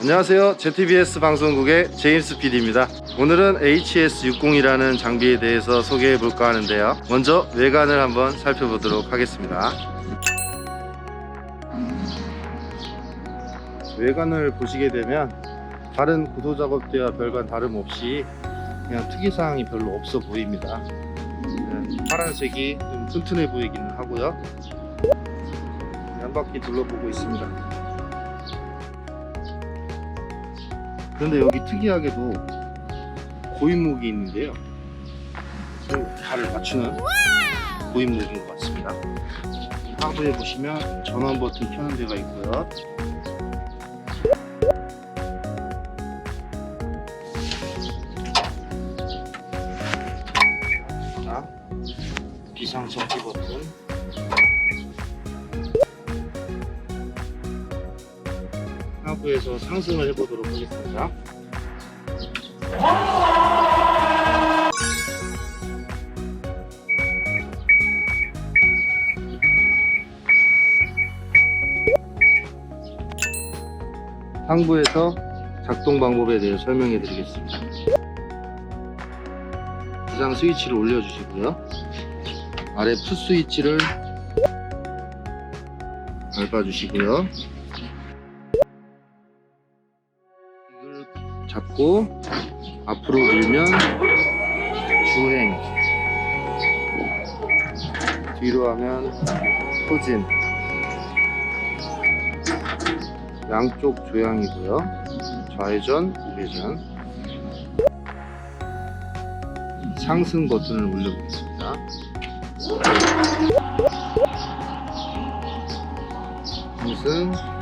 안녕하세요. JTBS 방송국의 제임스 PD입니다. 오늘은 HS602라는 장비에 대해서 소개해 볼까 하는데요. 먼저 외관을 한번 살펴보도록 하겠습니다. 외관을 보시게 되면 다른 구도 작업 때와 별반 다름없이 그냥 특이사항이 별로 없어 보입니다. 네, 파란색이 좀 튼튼해 보이기는 하고요. 한 바퀴 둘러보고 있습니다. 그런데 여기 특이하게도 고인목이 있는데요. 좀 발을 맞추는 고인목인 것 같습니다. 하부에 보시면 전원 버튼 켜는 데가 있고요. 자, 비상전기 버튼. 하부에서 상승을 해보도록 하겠습니다. 상부에서 작동 방법에 대해 설명해 드리겠습니다. 비상 스위치를 올려주시고요. 아래 푸 스위치를 밟아주시고요. 잡고 앞으로 밀면 주행. 뒤로 하면 후진. 양쪽 조향이고요. 좌회전 우회전. 상승 버튼을 올려보겠습니다. 상승